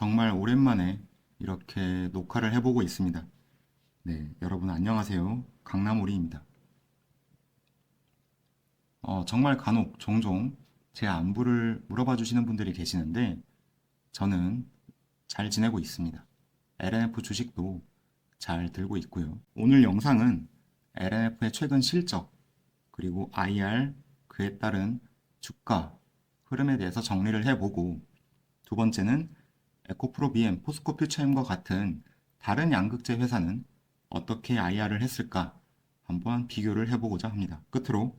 정말 오랜만에 이렇게 녹화를 해보고 있습니다. 네, 여러분 안녕하세요. 강남오리입니다. 어, 정말 간혹 종종 제 안부를 물어봐 주시는 분들이 계시는데 저는 잘 지내고 있습니다. LNF 주식도 잘 들고 있고요. 오늘 영상은 LNF의 최근 실적 그리고 IR 그에 따른 주가 흐름에 대해서 정리를 해보고 두 번째는 에코프로 BM, 포스코 퓨처엠과 같은 다른 양극재 회사는 어떻게 IR을 했을까 한번 비교를 해보고자 합니다. 끝으로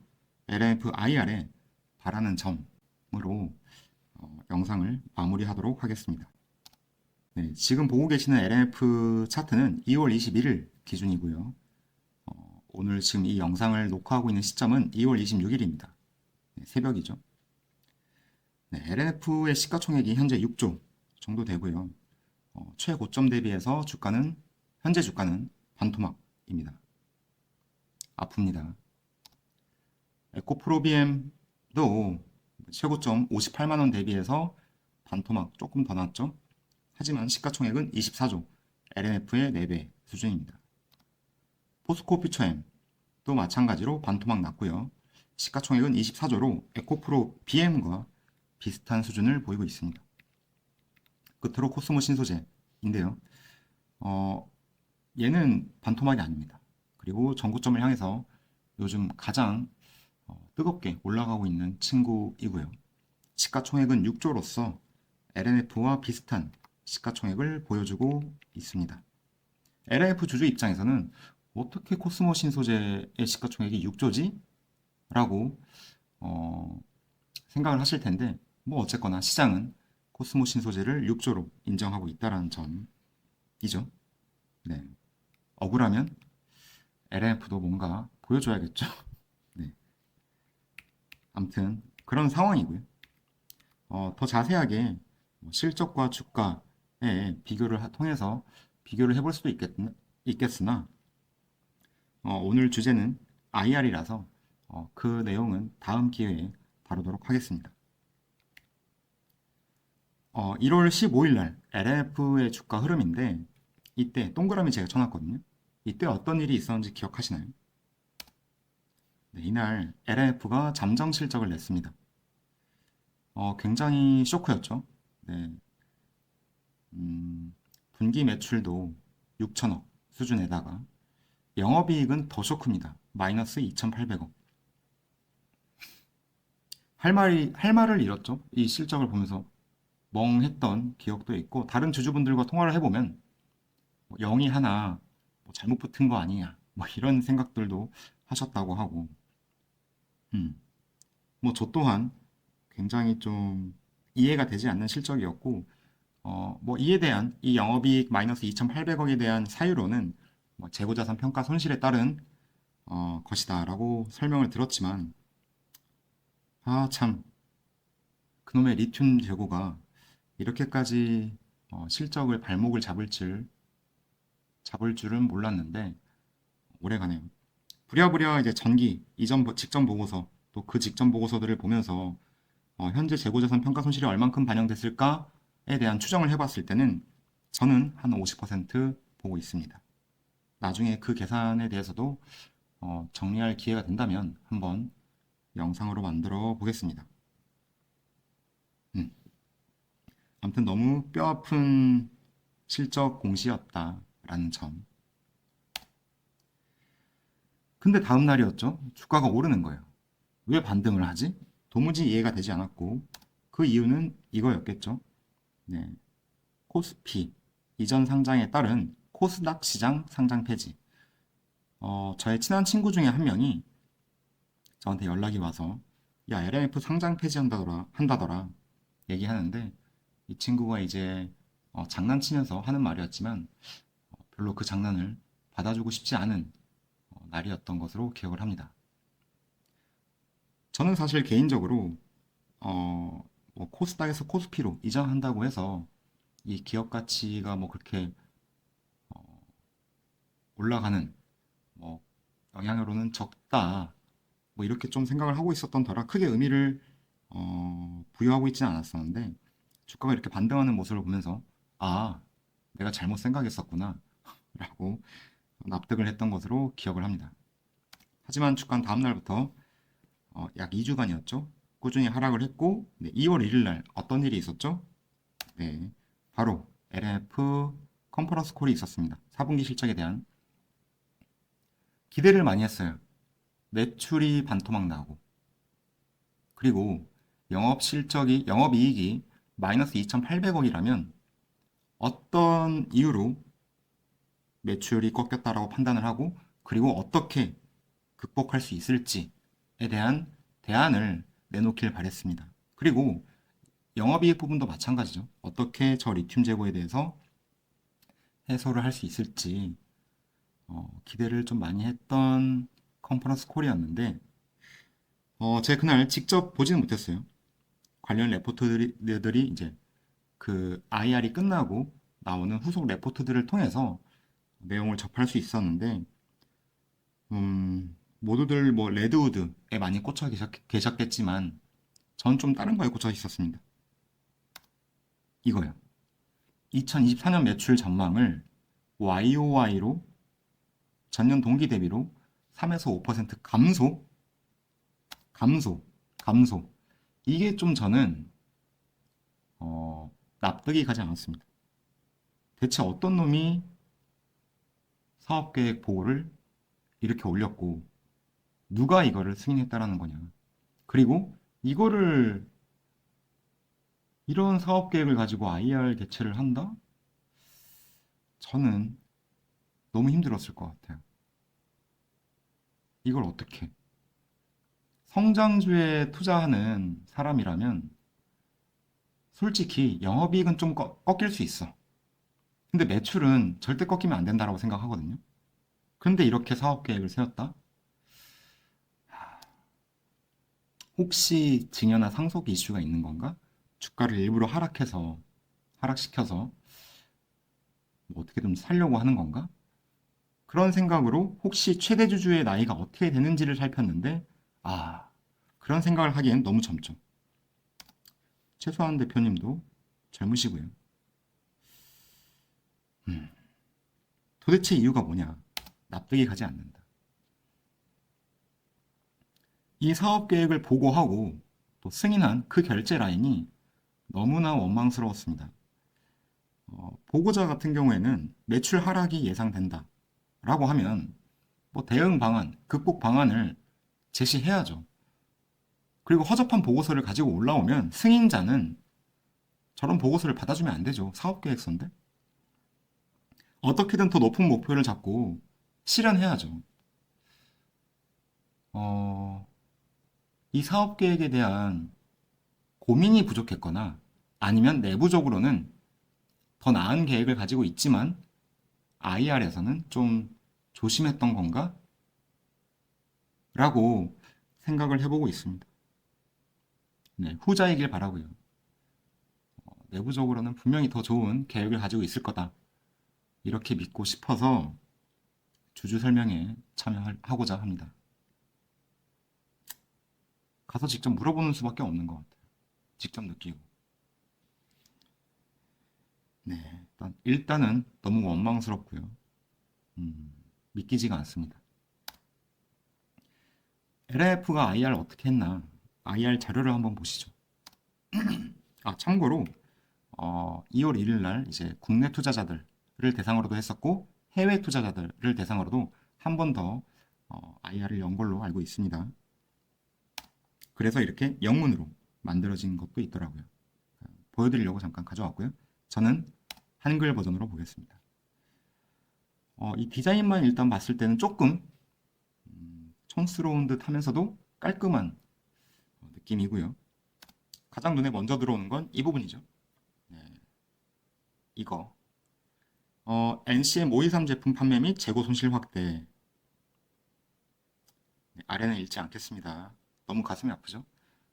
LNF IR에 바라는 점으로 어, 영상을 마무리하도록 하겠습니다. 네, 지금 보고 계시는 LNF 차트는 2월 21일 기준이고요. 어, 오늘 지금 이 영상을 녹화하고 있는 시점은 2월 26일입니다. 새벽이죠. 네, LNF의 시가총액이 현재 6조 정도 되고요. 어, 최고점 대비해서 주가는 현재 주가는 반토막입니다. 아픕니다. 에코프로비엠도 최고점 58만 원 대비해서 반토막 조금 더 났죠. 하지만 시가총액은 24조, LNF의 4배 수준입니다. 포스코 퓨처엠도 마찬가지로 반토막 났고요. 시가총액은 24조로 에코프로 BM과 비슷한 수준을 보이고 있습니다. 끝으로 코스모 신소재인데요. 어, 얘는 반토막이 아닙니다. 그리고 전고점을 향해서 요즘 가장 어, 뜨겁게 올라가고 있는 친구이고요. 시가총액은 6조로서 LNF와 비슷한 시가총액을 보여주고 있습니다. LNF 주주 입장에서는 어떻게 코스모 신소재의 시가총액이 6조지? 라고 어, 생각을 하실 텐데 뭐 어쨌거나 시장은 코스모 신소재를 6조로 인정하고 있다는 점이죠. 네. 억울하면 LNF도 뭔가 보여줘야겠죠. 네. 아무튼 그런 상황이고요. 어, 더 자세하게 뭐 실적과 주가의 비교를 하- 통해서 비교를 해볼 수도 있겠, 있겠으나 어, 오늘 주제는 IR이라서 어, 그 내용은 다음 기회에 다루도록 하겠습니다. 어, 1월 15일 날 LNF의 주가 흐름인데 이때 동그라미 제가 쳐놨거든요. 이때 어떤 일이 있었는지 기억하시나요? 네, 이날 LNF가 잠정 실적을 냈습니다. 어, 굉장히 쇼크였죠. 네. 음, 분기 매출도 6천억 수준에다가 영업이익은 더 쇼크입니다. 마이너스 2,800억. 할 말이, 할 말을 잃었죠. 이 실적을 보면서 멍했던 기억도 있고, 다른 주주분들과 통화를 해보면, 뭐 0이 하나 뭐 잘못 붙은 거 아니냐, 뭐 이런 생각들도 하셨다고 하고, 음, 뭐 저 또한 굉장히 좀 이해가 되지 않는 실적이었고, 어, 뭐 이에 대한 이 영업이익 마이너스 2,800억에 대한 사유로는 뭐 재고자산 평가 손실에 따른 어, 것이다라고 설명을 들었지만, 아, 참, 그놈의 리튬 재고가 이렇게까지 어, 실적을 발목을 잡을 줄, 잡을 줄은 몰랐는데, 오래가네요. 부랴부랴 이제 전기, 이전, 보- 직전 보고서, 또 그 직전 보고서들을 보면서, 어, 현재 재고자산 평가 손실이 얼만큼 반영됐을까에 대한 추정을 해봤을 때는, 저는 한 50% 보고 있습니다. 나중에 그 계산에 대해서도 어, 정리할 기회가 된다면 한번 영상으로 만들어 보겠습니다. 음. 아무튼 너무 뼈아픈 실적 공시였다라는 점. 근데 다음 날이었죠. 주가가 오르는 거예요. 왜 반등을 하지? 도무지 이해가 되지 않았고 그 이유는 이거였겠죠. 네. 코스피 이전 상장에 따른 코스닥 시장 상장 폐지. 어, 저의 친한 친구 중에 한 명이 저한테 연락이 와서 야 LMF 상장 폐지한다더라 한다더라 얘기하는데 이 친구가 이제 어, 장난치면서 하는 말이었지만 어, 별로 그 장난을 받아주고 싶지 않은 어, 날이었던 것으로 기억을 합니다. 저는 사실 개인적으로 어, 뭐 코스닥에서 코스피로 이전한다고 해서 이 기업 가치가 뭐 그렇게 어, 올라가는 뭐 영향으로는 적다 뭐 이렇게 좀 생각을 하고 있었던 터라 크게 의미를 어, 부여하고 있지는 않았었는데 주가가 이렇게 반등하는 모습을 보면서 아, 내가 잘못 생각했었구나. 라고 납득을 했던 것으로 기억을 합니다. 하지만 주가는 다음날부터 어, 약 2주간이었죠. 꾸준히 하락을 했고, 네, 2월 1일 날 어떤 일이 있었죠? 네, 바로 LF 컨퍼런스 콜이 있었습니다. 4분기 실적에 대한 기대를 많이 했어요. 매출이 반토막 나고, 그리고 영업 실적이, 영업 이익이 마이너스 2,800억이라면 어떤 이유로 매출이 꺾였다라고 판단을 하고, 그리고 어떻게 극복할 수 있을지에 대한 대안을 내놓길 바랬습니다. 그리고 영업이익 부분도 마찬가지죠. 어떻게 저 리튬 재고에 대해서 해소를 할 수 있을지 어, 기대를 좀 많이 했던 컨퍼런스 콜이었는데 어, 제가 그날 직접 보지는 못했어요. 관련 레포트들이 이제 그 IR이 끝나고 나오는 후속 레포트들을 통해서 내용을 접할 수 있었는데 음, 모두들 뭐 레드우드에 많이 꽂혀 계셨, 계셨겠지만 전 좀 다른 거에 꽂혀 있었습니다. 이거요. 2024년 매출 전망을 YOY로 전년 동기 대비로 3에서 5% 감소? 감소, 감소. 이게 좀 저는 어, 납득이 가지 않았습니다. 대체 어떤 놈이 사업계획 보고를 이렇게 올렸고 누가 이거를 승인했다라는 거냐. 그리고 이거를 이런 사업 계획을 가지고 IR 개최를 한다? 저는 너무 힘들었을 것 같아요. 이걸 어떻게? 성장주에 투자하는 사람이라면 솔직히 영업이익은 좀 꺾- 꺾일 수 있어. 근데 매출은 절대 꺾이면 안 된다라고 생각하거든요. 근데 이렇게 사업 계획을 세웠다? 혹시 증여나 상속 이슈가 있는 건가? 주가를 일부러 하락해서, 하락시켜서 뭐 어떻게든 살려고 하는 건가? 그런 생각으로 혹시 최대 주주의 나이가 어떻게 되는지를 살폈는데, 아, 그런 생각을 하기엔 너무 젊죠. 최소한 대표님도 젊으시고요. 음, 도대체 이유가 뭐냐? 납득이 가지 않는다. 이 사업 계획을 보고하고 또 승인한 그 결제 라인이 너무나 원망스러웠습니다. 어, 보고자 같은 경우에는 매출 하락이 예상된다. 라고 하면 뭐 대응 방안, 극복 방안을 제시해야죠. 그리고 허접한 보고서를 가지고 올라오면 승인자는 저런 보고서를 받아주면 안 되죠. 사업 계획서인데. 어떻게든 더 높은 목표를 잡고 실현해야죠. 어, 이 사업 계획에 대한 고민이 부족했거나 아니면 내부적으로는 더 나은 계획을 가지고 있지만 IR에서는 좀 조심했던 건가? 라고 생각을 해보고 있습니다. 네, 후자이길 바라고요. 어, 내부적으로는 분명히 더 좋은 계획을 가지고 있을 거다. 이렇게 믿고 싶어서 주주 설명에 참여하고자 합니다. 가서 직접 물어보는 수밖에 없는 것 같아요. 직접 느끼고. 네, 일단, 일단은 너무 원망스럽고요. 음, 믿기지가 않습니다. LF가 IR 어떻게 했나? IR 자료를 한번 보시죠. 아, 참고로, 어, 2월 1일 날 이제 국내 투자자들을 대상으로도 했었고, 해외 투자자들을 대상으로도 한 번더 어, IR을 연 걸로 알고 있습니다. 그래서 이렇게 영문으로 만들어진 것도 있더라고요. 보여드리려고 잠깐 가져왔고요. 저는 한글 버전으로 보겠습니다. 어, 이 디자인만 일단 봤을 때는 조금 음, 촌스러운 듯 하면서도 깔끔한 어, 느낌이고요. 가장 눈에 먼저 들어오는 건 이 부분이죠. 네. 이거. 어, NCM 523 제품 판매 및 재고 손실 확대. 네, 아래는 읽지 않겠습니다. 너무 가슴이 아프죠?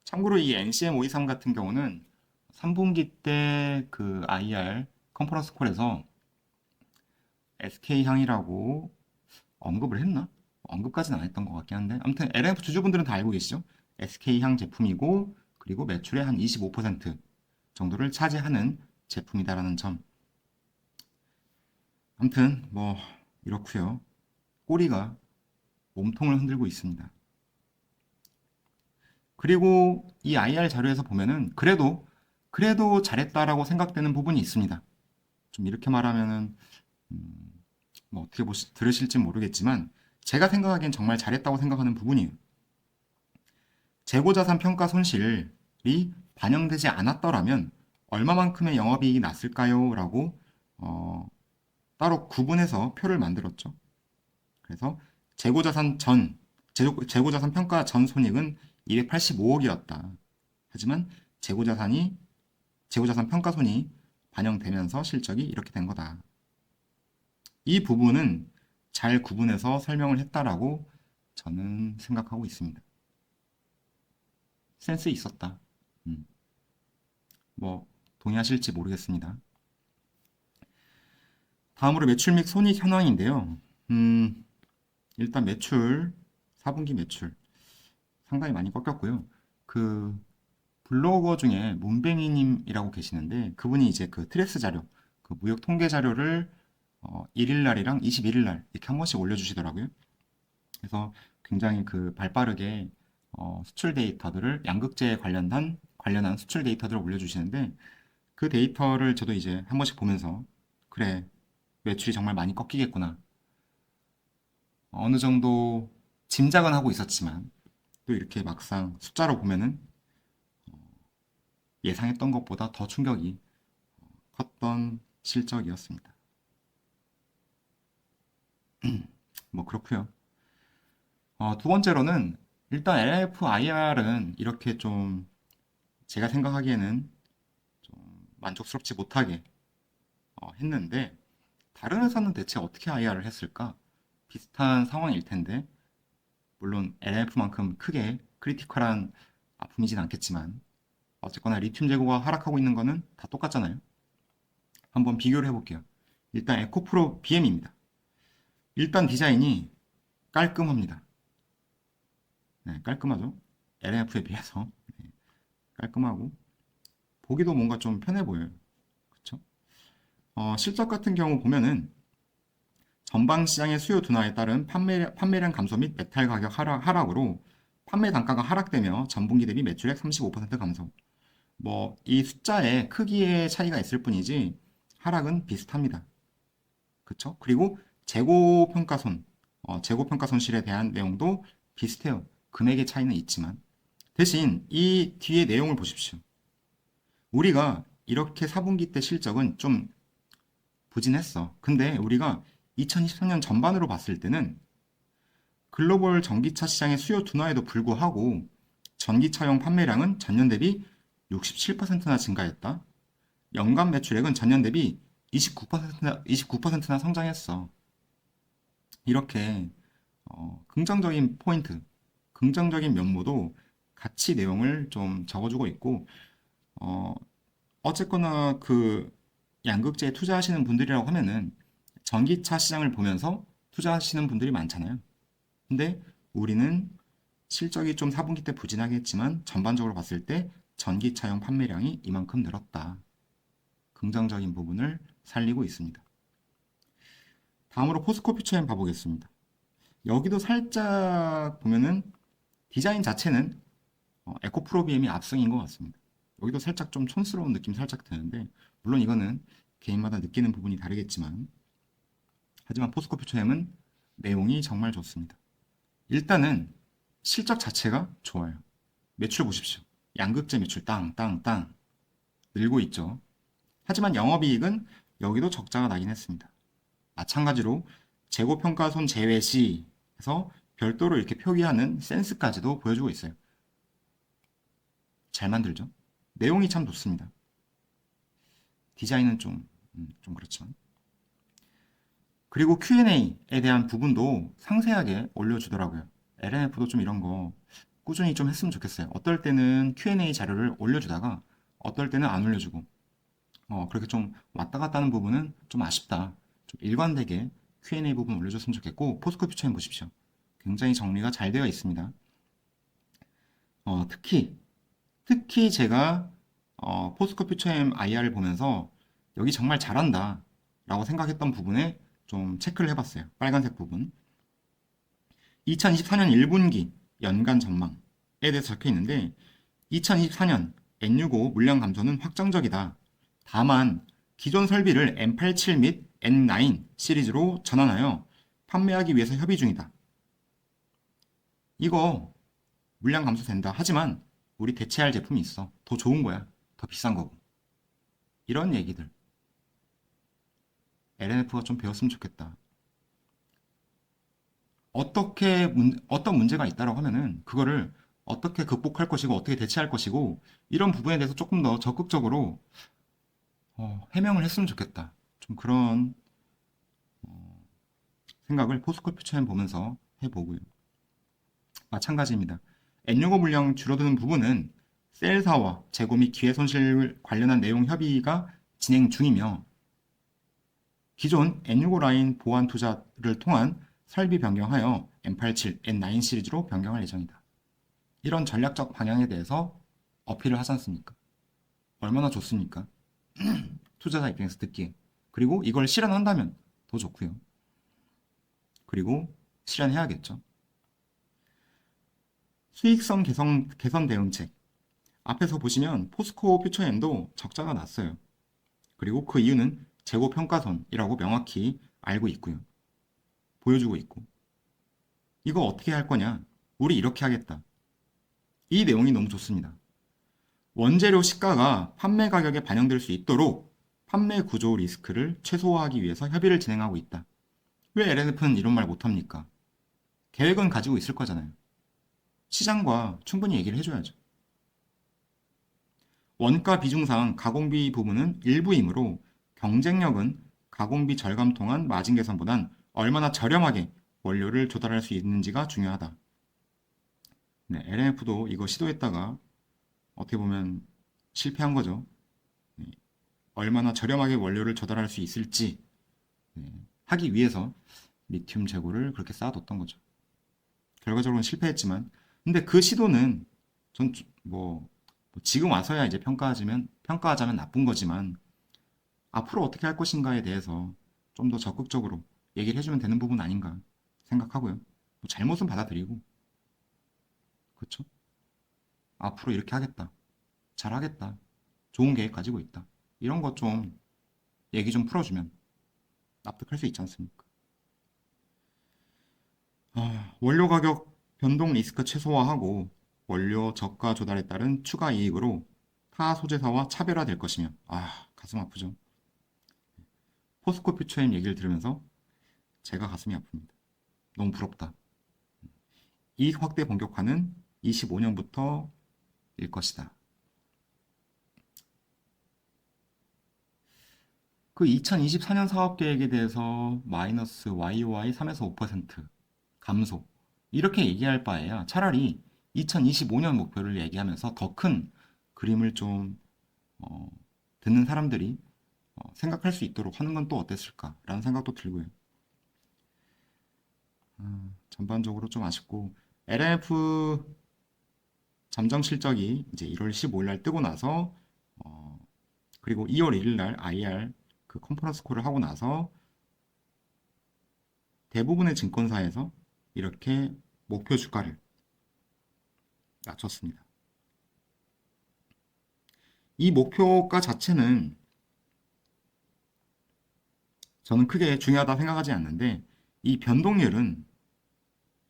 참고로 이 NCM 523 같은 경우는 3분기 때 그 IR 컨퍼런스 콜에서 SK향이라고 언급을 했나? 언급까지는 안 했던 것 같긴 한데 아무튼 LF 주주분들은 다 알고 계시죠? SK향 제품이고 그리고 매출의 한 25% 정도를 차지하는 제품이다라는 점 아무튼 뭐 이렇고요. 꼬리가 몸통을 흔들고 있습니다. 그리고 이 IR 자료에서 보면은 그래도 그래도 잘했다라고 생각되는 부분이 있습니다. 좀 이렇게 말하면은 음, 뭐 어떻게 보시, 들으실지 모르겠지만 제가 생각하기엔 정말 잘했다고 생각하는 부분이에요. 재고자산 평가 손실이 반영되지 않았더라면 얼마만큼의 영업이익이 났을까요? 라고 어, 따로 구분해서 표를 만들었죠. 그래서 재고자산 전, 재고, 재고자산 평가 전 손익은 285억이었다. 하지만 재고자산이, 재고자산 평가 손이 반영되면서 실적이 이렇게 된 거다. 이 부분은 잘 구분해서 설명을 했다라고 저는 생각하고 있습니다. 센스 있었다. 음. 뭐, 동의하실지 모르겠습니다. 다음으로 매출 및 손익 현황인데요. 음, 일단 매출, 4분기 매출 상당히 많이 꺾였고요. 그 블로거 중에 문뱅이님이라고 계시는데 그분이 이제 그 트레스 자료, 그 무역 통계 자료를 어, 1일 날이랑 21일 날 이렇게 한 번씩 올려주시더라고요. 그래서 굉장히 그 발빠르게 어, 수출 데이터들을 양극재에 관련한 관련한 수출 데이터들을 올려주시는데 그 데이터를 저도 이제 한 번씩 보면서 그래 매출이 정말 많이 꺾이겠구나. 어느 정도 짐작은 하고 있었지만 또 이렇게 막상 숫자로 보면은 어, 예상했던 것보다 더 충격이 어, 컸던 실적이었습니다. 뭐 그렇고요. 어, 두 번째로는 일단 LFIR은 이렇게 좀 제가 생각하기에는 좀 만족스럽지 못하게 어, 했는데 다른 회사는 대체 어떻게 IR을 했을까? 비슷한 상황일 텐데 물론 LF만큼 크게 크리티컬한 아픔이진 않겠지만 어쨌거나 리튬 재고가 하락하고 있는 거는 다 똑같잖아요. 한번 비교를 해볼게요. 일단 에코프로 BM입니다. 일단 디자인이 깔끔합니다. 네, 깔끔하죠? LF에 비해서 네, 깔끔하고 보기도 뭔가 좀 편해 보여요. 그쵸? 어, 실적 같은 경우 보면은 전방 시장의 수요 둔화에 따른 판매, 판매량 감소 및 메탈 가격 하락, 하락으로 판매 단가가 하락되며 전분기 대비 매출액 35% 감소. 뭐 이 숫자의 크기의 차이가 있을 뿐이지 하락은 비슷합니다. 그쵸? 그리고 재고 평가손, 어, 재고 평가 손실에 대한 내용도 비슷해요. 금액의 차이는 있지만 대신 이 뒤에 내용을 보십시오. 우리가 이렇게 4분기 때 실적은 좀 부진했어. 근데 우리가 2023년 전반으로 봤을 때는 글로벌 전기차 시장의 수요 둔화에도 불구하고 전기차용 판매량은 전년 대비 67%나 증가했다. 연간 매출액은 전년 대비 29%나, 29%나 성장했어. 이렇게 어, 긍정적인 포인트, 긍정적인 면모도 같이 내용을 좀 적어주고 있고 어, 어쨌거나 그 양극재에 투자하시는 분들이라고 하면은 전기차 시장을 보면서 투자하시는 분들이 많잖아요. 근데 우리는 실적이 좀 4분기 때 부진하게 했지만 전반적으로 봤을 때 전기차용 판매량이 이만큼 늘었다. 긍정적인 부분을 살리고 있습니다. 다음으로 포스코 퓨처엠 봐보겠습니다. 여기도 살짝 보면은 디자인 자체는 어, 에코 프로비엠이 압승인 것 같습니다. 여기도 살짝 좀 촌스러운 느낌 살짝 드는데 물론 이거는 개인마다 느끼는 부분이 다르겠지만 하지만 포스코 퓨처엠은 내용이 정말 좋습니다. 일단은 실적 자체가 좋아요. 매출 보십시오. 양극재 매출 땅, 땅, 땅 늘고 있죠. 하지만 영업이익은 여기도 적자가 나긴 했습니다. 마찬가지로 재고평가손 제외 시에서 별도로 이렇게 표기하는 센스까지도 보여주고 있어요. 잘 만들죠? 내용이 참 좋습니다. 디자인은 좀, 음, 좀 그렇지만. 그리고 Q&A에 대한 부분도 상세하게 올려주더라고요. LNF도 좀 이런 거 꾸준히 좀 했으면 좋겠어요. 어떨 때는 Q&A 자료를 올려주다가 어떨 때는 안 올려주고 어, 그렇게 좀 왔다 갔다 하는 부분은 좀 아쉽다. 좀 일관되게 Q&A 부분 올려줬으면 좋겠고 포스코 퓨처인 보십시오. 굉장히 정리가 잘 되어 있습니다. 어, 특히 특히 제가 어, 포스코 퓨처엠 IR을 보면서 여기 정말 잘한다 라고 생각했던 부분에 좀 체크를 해봤어요. 빨간색 부분. 2024년 1분기 연간 전망에 대해서 적혀 있는데 2024년 N65 물량 감소는 확정적이다. 다만 기존 설비를 M87 및 N9 시리즈로 전환하여 판매하기 위해서 협의 중이다. 이거 물량 감소된다. 하지만 우리 대체할 제품이 있어. 더 좋은 거야. 더 비싼 거고. 이런 얘기들. LNF가 좀 배웠으면 좋겠다. 어떻게 문, 어떤 문제가 있다라고 하면은 그거를 어떻게 극복할 것이고 어떻게 대체할 것이고 이런 부분에 대해서 조금 더 적극적으로 어, 해명을 했으면 좋겠다. 좀 그런 어, 생각을 포스코 퓨처엠 보면서 해보고요. 마찬가지입니다. N65 물량 줄어드는 부분은 셀사와 재고 및 기회 손실 관련한 내용 협의가 진행 중이며 기존 N65 라인 보완 투자를 통한 설비 변경하여 M87, N9 시리즈로 변경할 예정이다. 이런 전략적 방향에 대해서 어필을 하지 않습니까? 얼마나 좋습니까? 투자자 입장에서 듣기에. 그리고 이걸 실현한다면 더 좋고요. 그리고 실현해야겠죠. 수익성 개선, 개선 대응책. 앞에서 보시면 포스코 퓨처엠도 적자가 났어요. 그리고 그 이유는 재고 평가손이라고 명확히 알고 있고요. 보여주고 있고. 이거 어떻게 할 거냐? 우리 이렇게 하겠다. 이 내용이 너무 좋습니다. 원재료 시가가 판매 가격에 반영될 수 있도록 판매 구조 리스크를 최소화하기 위해서 협의를 진행하고 있다. 왜 LNF는 이런 말 못합니까? 계획은 가지고 있을 거잖아요. 시장과 충분히 얘기를 해줘야죠. 원가 비중상 가공비 부분은 일부이므로 경쟁력은 가공비 절감 통한 마진 개선보단 얼마나 저렴하게 원료를 조달할 수 있는지가 중요하다. 네, LNF도 이거 시도했다가 어떻게 보면 실패한 거죠. 네, 얼마나 저렴하게 원료를 조달할 수 있을지 네, 하기 위해서 리튬 재고를 그렇게 쌓아뒀던 거죠. 결과적으로는 실패했지만, 근데 그 시도는 전 뭐 지금 와서야 이제 평가하자면 평가하자면 나쁜 거지만 앞으로 어떻게 할 것인가에 대해서 좀 더 적극적으로 얘기를 해주면 되는 부분 아닌가 생각하고요. 뭐 잘못은 받아들이고, 그렇죠? 앞으로 이렇게 하겠다, 잘 하겠다, 좋은 계획 가지고 있다. 이런 거좀 얘기 좀 풀어주면 납득할 수 있지 않습니까? 아, 원료 가격 변동 리스크 최소화하고 원료 저가 조달에 따른 추가 이익으로 타 소재사와 차별화될 것이며, 아, 가슴 아프죠. 포스코 퓨처엠 얘기를 들으면서 제가 가슴이 아픕니다. 너무 부럽다. 이익 확대 본격화는 25년부터 일 것이다. 그 2024년 사업 계획에 대해서 마이너스 YOY 3에서 5% 감소 이렇게 얘기할 바에야 차라리 2025년 목표를 얘기하면서 더 큰 그림을 좀 어, 듣는 사람들이 어, 생각할 수 있도록 하는 건 또 어땠을까라는 생각도 들고요. 음, 전반적으로 좀 아쉽고 LNF 잠정 실적이 이제 1월 15일 날 뜨고 나서 어, 그리고 2월 1일 날 IR 그 컨퍼런스 콜을 하고 나서 대부분의 증권사에서 이렇게 목표 주가를 낮췄습니다. 이 목표가 자체는 저는 크게 중요하다 생각하지 않는데 이 변동률은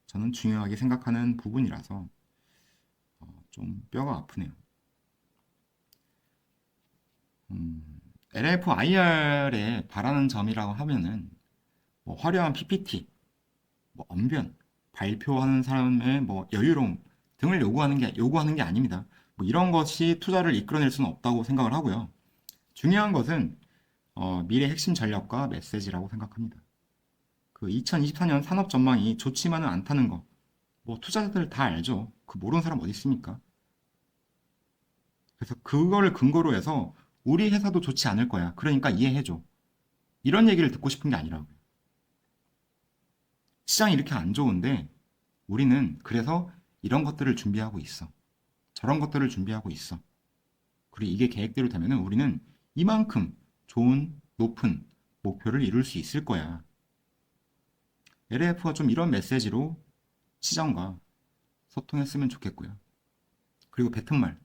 저는 중요하게 생각하는 부분이라서 어, 좀 뼈가 아프네요. 음, LFIR에 바라는 점이라고 하면은 뭐 화려한 PPT, 뭐 언변, 발표하는 사람의 뭐 여유로움 등을 요구하는 게 요구하는 게 아닙니다. 뭐 이런 것이 투자를 이끌어낼 수는 없다고 생각을 하고요. 중요한 것은 어, 미래 핵심 전략과 메시지라고 생각합니다. 그 2024년 산업 전망이 좋지만은 않다는 거. 뭐 투자자들 다 알죠. 그 모르는 사람 어디 있습니까? 그래서 그걸 근거로 해서 우리 회사도 좋지 않을 거야. 그러니까 이해해줘. 이런 얘기를 듣고 싶은 게 아니라고요. 시장이 이렇게 안 좋은데 우리는 그래서 이런 것들을 준비하고 있어. 저런 것들을 준비하고 있어. 그리고 이게 계획대로 되면은 우리는 이만큼 좋은 높은 목표를 이룰 수 있을 거야. LAF가 좀 이런 메시지로 시장과 소통했으면 좋겠고요. 그리고 뱉은 말,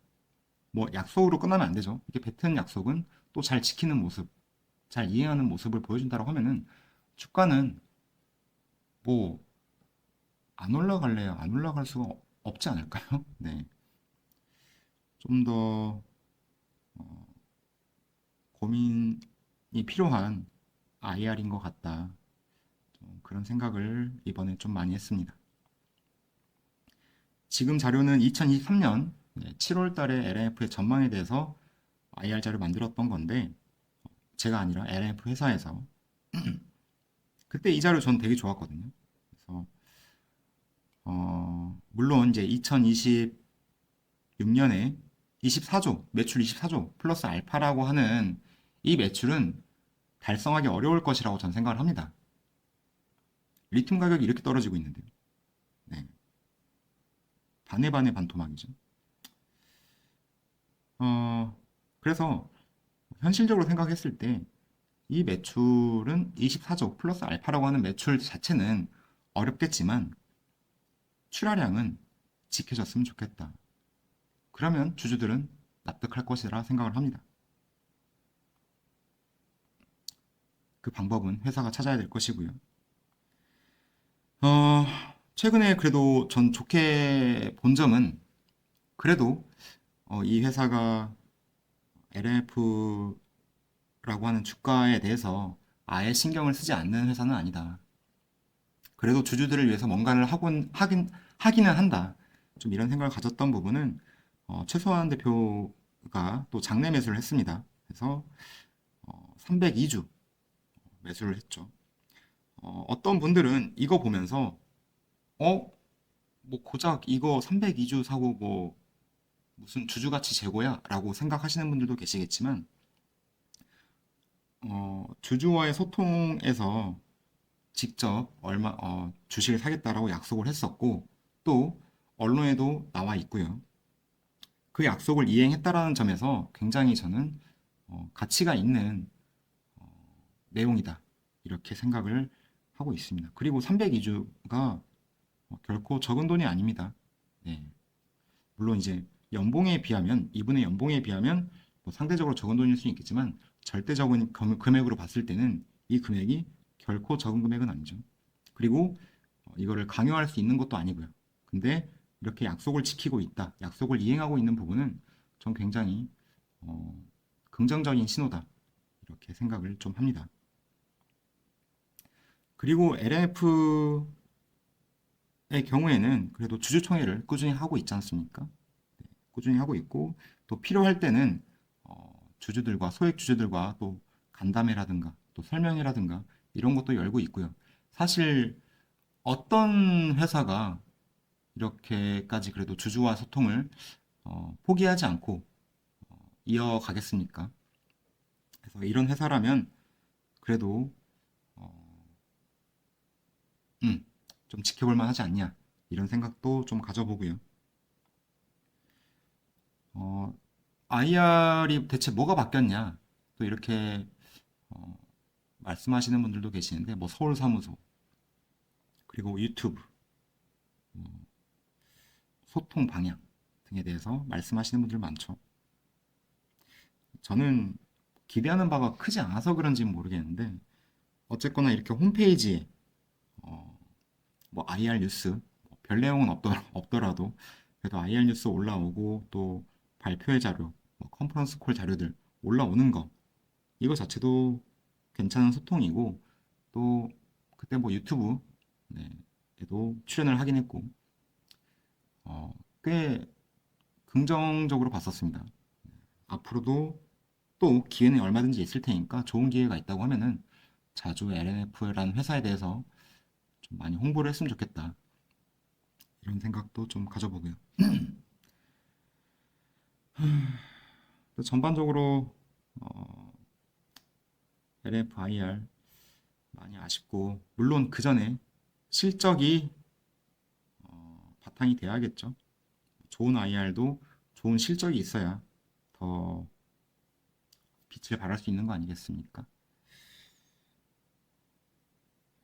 뭐 약속으로 끝나면 안 되죠. 이게 뱉은 약속은 또 잘 지키는 모습, 잘 이행하는 모습을 보여준다고 하면은 주가는 뭐 안 올라갈래요? 안 올라갈 수가 없- 없지 않을까요? 네. 좀더 고민이 필요한 IR인 것 같다. 좀 그런 생각을 이번에 좀 많이 했습니다. 지금 자료는 2023년 7월 달에 LNF의 전망에 대해서 IR 자료 만들었던 건데 제가 아니라 LNF 회사에서 그때 이 자료 전 되게 좋았거든요. 그래서 어, 물론 이제 2026년에 24조, 매출 24조 플러스 알파라고 하는 이 매출은 달성하기 어려울 것이라고 저는 생각을 합니다. 리튬 가격이 이렇게 떨어지고 있는데요. 네. 반의 반의 반토막이죠. 어, 그래서 현실적으로 생각했을 때 이 매출은 24조 플러스 알파라고 하는 매출 자체는 어렵겠지만 출하량은 지켜졌으면 좋겠다. 그러면 주주들은 납득할 것이라 생각을 합니다. 그 방법은 회사가 찾아야 될 것이고요. 어, 최근에 그래도 전 좋게 본 점은 그래도 어, 이 회사가 LF라고 하는 주가에 대해서 아예 신경을 쓰지 않는 회사는 아니다. 그래도 주주들을 위해서 뭔가를 하곤, 하긴, 하기는 한다. 좀 이런 생각을 가졌던 부분은 어, 최소한 대표가 또 장내 매수를 했습니다. 그래서 어, 302주 매수를 했죠. 어, 어떤 분들은 이거 보면서 어? 뭐 고작 이거 302주 사고 뭐 무슨 주주가치 재고야? 라고 생각하시는 분들도 계시겠지만 어, 주주와의 소통에서 직접 얼마 어, 주식을 사겠다라고 약속을 했었고 또 언론에도 나와 있고요. 그 약속을 이행했다라는 점에서 굉장히 저는 어, 가치가 있는 어, 내용이다. 이렇게 생각을 하고 있습니다. 그리고 302주가 결코 적은 돈이 아닙니다. 네. 물론 이제 연봉에 비하면 이분의 연봉에 비하면 뭐 상대적으로 적은 돈일 수 있겠지만 절대적인 금- 금액으로 봤을 때는 이 금액이 결코 적은 금액은 아니죠. 그리고 어, 이거를 강요할 수 있는 것도 아니고요. 근데 이렇게 약속을 지키고 있다, 약속을 이행하고 있는 부분은 전 굉장히 어, 긍정적인 신호다 이렇게 생각을 좀 합니다. 그리고 LF의 경우에는 그래도 주주총회를 꾸준히 하고 있지 않습니까? 네, 꾸준히 하고 있고 또 필요할 때는 어, 주주들과 소액 주주들과 또 간담회라든가 또 설명회라든가 이런 것도 열고 있고요. 사실 어떤 회사가 이렇게까지 그래도 주주와 소통을 어, 포기하지 않고 어, 이어가겠습니까? 그래서 이런 회사라면 그래도 어, 음, 좀 지켜볼 만하지 않냐 이런 생각도 좀 가져보고요. 어, IR이 대체 뭐가 바뀌었냐 또 이렇게 어, 말씀하시는 분들도 계시는데 뭐 서울 사무소 그리고 유튜브 어, 소통 방향 등에 대해서 말씀하시는 분들 많죠. 저는 기대하는 바가 크지 않아서 그런지는 모르겠는데 어쨌거나 이렇게 홈페이지에 어, 뭐 IR 뉴스 뭐별 내용은 없더, 없더라도 그래도 IR 뉴스 올라오고 또 발표회 자료, 뭐 컨퍼런스 콜 자료들 올라오는 거 이거 자체도 괜찮은 소통이고 또 그때 뭐 유튜브 네, 에도 출연을 하긴 했고 어, 꽤 긍정적으로 봤었습니다. 앞으로도 또 기회는 얼마든지 있을 테니까 좋은 기회가 있다고 하면은 자주 LNF라는 회사에 대해서 좀 많이 홍보를 했으면 좋겠다. 이런 생각도 좀 가져보고요. 또 전반적으로 어, LF IR 많이 아쉽고 물론 그 전에 실적이 어, 바탕이 돼야겠죠. 좋은 IR도 좋은 실적이 있어야 더 빛을 발할 수 있는 거 아니겠습니까?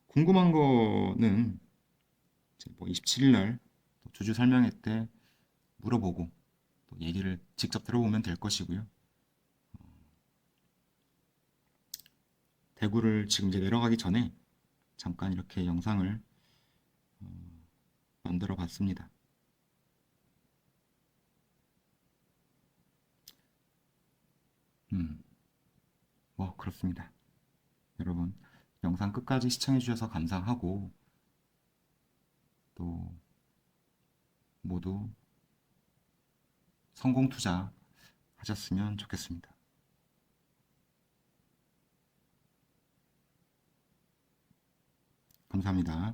궁금한 거는 뭐 27일 날또 주주 설명회 때 물어보고 또 얘기를 직접 들어보면 될 것이고요. 대구를 지금 이제 내려가기 전에 잠깐 이렇게 영상을 어, 만들어 봤습니다. 음, 뭐 그렇습니다. 여러분, 영상 끝까지 시청해 주셔서 감사하고 또 모두 성공 투자 하셨으면 좋겠습니다. 감사합니다.